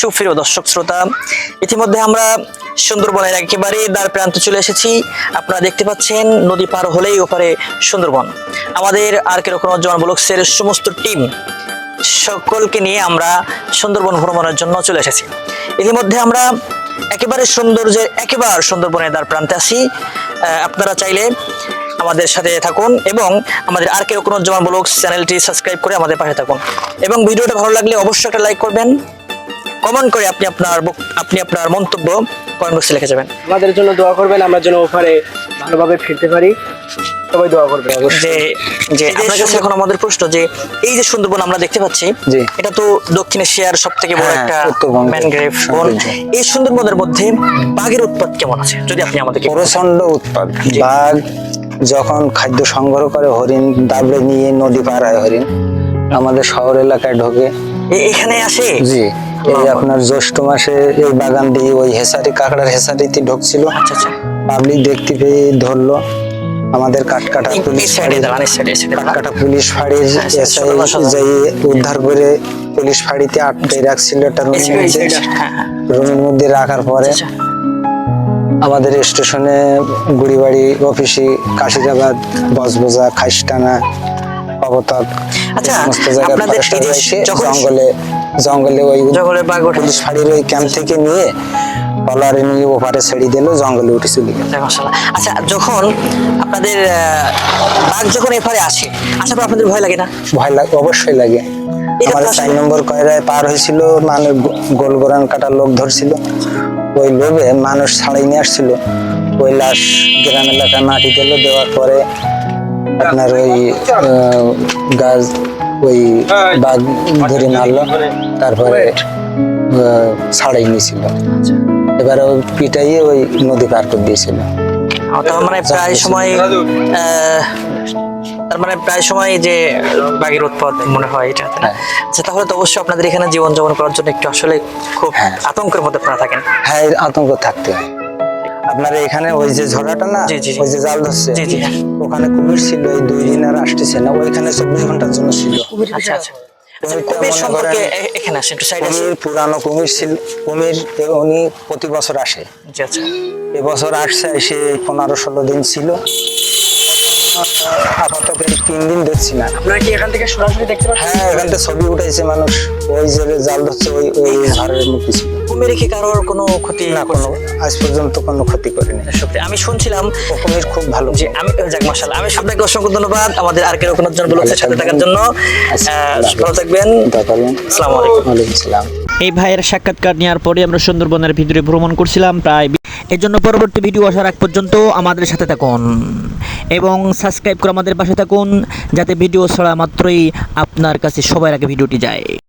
সুপ্রিয় দর্শক শ্রোতা, ইতিমধ্যে আমরা সুন্দরবনের একেবারে দ্বার প্রান্তে চলে এসেছি। আপনারা দেখতে পাচ্ছেন, নদী পার হলেই ওপারে সুন্দরবন। আমাদের আর কেরকম জন ব্লগসের সমস্ত টিম সকলকে নিয়ে আমরা সুন্দরবন ভ্রমণের জন্য চলে এসেছি। ইতিমধ্যে আমরা একেবারে সৌন্দর্যের একেবারে সুন্দরবনের দ্বার প্রান্তে আছি। আপনারা চাইলে আমাদের সাথে থাকুন এবং আমাদের আর কেউ কোনো জমা ব্লগ চ্যানেলটি সাবস্ক্রাইব করে আমাদের পাশে থাকুন। এবং ভিডিওটা ভালো লাগলে অবশ্যই একটা লাইক করবেন। কমেন্ট করে আপনি আপনার আপনি আপনার মন্তব্য কমেন্ট বক্সে লিখে যাবেন। আমাদের জন্য দোয়া করবেন আমরা যেন ওপারে ভালোভাবে ফিরতে পারি। সবাই দোয়া করবেন যে যে আপনার কাছে এখন আমাদের প্রশ্ন যে এই যে সুন্দরবন আমরা দেখতে পাচ্ছি। এটা তো দক্ষিণ এশিয়ার সব থেকে বড় হ্যাঁ, একটা ম্যানগ্রেভ বন। এই সুন্দরবনের মধ্যে বাঘের উৎপাদ কেমন আছে? যদি আপনি আমাদেরকে প্রচণ্ড উৎপাদ বাঘ যখন খাদ্য সংগ্রহ করে হরিণ দাবড়ে নিয়ে নদী পার হয় হরিণ। আমাদের শহর এলাকায় ঢোকে। এখানে আসে? জি। এই আপনার জ্যৈষ্ঠ মাসে এই বাগান দিয়ে ওই হেসারি কাঁকড়ার হেসারিতে ঢুকছিল। আচ্ছা আচ্ছা। পাবলিক দেখতে পেয়ে ধরলো। আমাদের কাটকাটা পুলিশ। কাটকাটা পুলিশ ফাঁড়ির হ্যাঁ, হ্যাঁ, এসআই উদ্ধার করে পুলিশ ফাঁড়িতে আটকে রাখছিল একটা রুমের মধ্যে। হ্যাঁ রুমের মধ্যে রাখার পরে আচ্ছা আমাদের স্টেশনে গুড়িবাড়ি অফিসে কাশিরাবাদ বজবজা খাইস্টানা অবতাক আচ্ছা, সমস্ত জায়গায় জঙ্গলে জঙ্গলে ওই জঙ্গলে বাঘ। পুলিশ ফাঁড়ির ওই ক্যাম্প থেকে নিয়ে টলারে নিয়ে ওপারে ছেড়ে দিল জঙ্গলে উঠে চলে গেল। আচ্ছা যখন আপনাদের বাঘ যখন এপারে আসে আসার পর আপনাদের ভয় লাগে না? ভয় লাগে অবশ্যই লাগে। আমাদের চার নম্বর কয়রায় পার হয়েছিল মানে গোল গোরান কাটার লোক ধরছিল। ওই লোভে মানুষ ছাড়াই নিয়ে আসছিল। ওই লাশ গ্রাম এলাকায় মাটি দিল দেওয়ার পরে আপনার ওই গাছ ওই বাঘ ধরে মারলো তারপরে ছাড়াই নিয়েছিল। এবারে ওই পিটাইয়ে ওই নদী পার করে দিয়েছিল। তার মানে প্রায় সময় আহ, তার মানে প্রায় সময় যে বাঘের উৎপাদ মনে হয় এটা হ্যাঁ। আচ্ছা তাহলে তো অবশ্যই আপনাদের এখানে জীবন যাপন করার জন্য একটু আসলে খুব হ্যাঁ। আতঙ্কের মধ্যে আপনারা থাকেন। হ্যাঁ আতঙ্ক থাকতে হয়। আপনার এখানে ওই যে ঝড়াটা না। ওই যে জাল ধরছে। ওখানে কুমির ছিল এই দুই দিন আর আসতেছে না ওইখানে চব্বিশ ঘণ্টার জন্য ছিল। আচ্ছা আচ্ছা। আচ্ছা পুরানো কুমির ছিল কুমির উনি প্রতি বছর আসে। আচ্ছা। এবছর আসছে এসে পনেরো ষোলো দিন ছিল। আপাতত তিন দিন দেখছি না। আপনারা কি এখান থেকে সরাসরি দেখতে পাচ্ছেন? হ্যাঁ এখান থেকে ছবি উঠাইছে মানুষ। ওই যে জাল ধরছে ওই ওই মধ্যে ছিল কুমির কি কারোর কোনো ক্ষতি না কোনো আজ পর্যন্ত কোনো ক্ষতি করেনি। সত্যি আমি শুনছিলাম কুমির খুব ভালো। যে আমি যাক মাশাআল্লাহ। আমি আপনাকে অসংখ্য ধন্যবাদ। আমাদের আর কেউ কোনো জন ব্লগের সাথে থাকার জন্য। আচ্ছা, আল্লাহ ভালো থাকবেন। আসসালামু আলাইকুম। ওয়ালাইকুম আসসালাম। এই ভাইয়ের সাক্ষাৎকার নেওয়ার পরে আমরা সুন্দরবনের ভিতরে ভ্রমণ করছিলাম প্রায় এর জন্য পরবর্তী ভিডিও আসার আগ পর্যন্ত আমাদের সাথে থাকুন এবং সাবস্ক্রাইব করে আমাদের পাশে থাকুন যাতে ভিডিও ছাড়া মাত্রই আপনার কাছে সবার আগে ভিডিওটি যায়।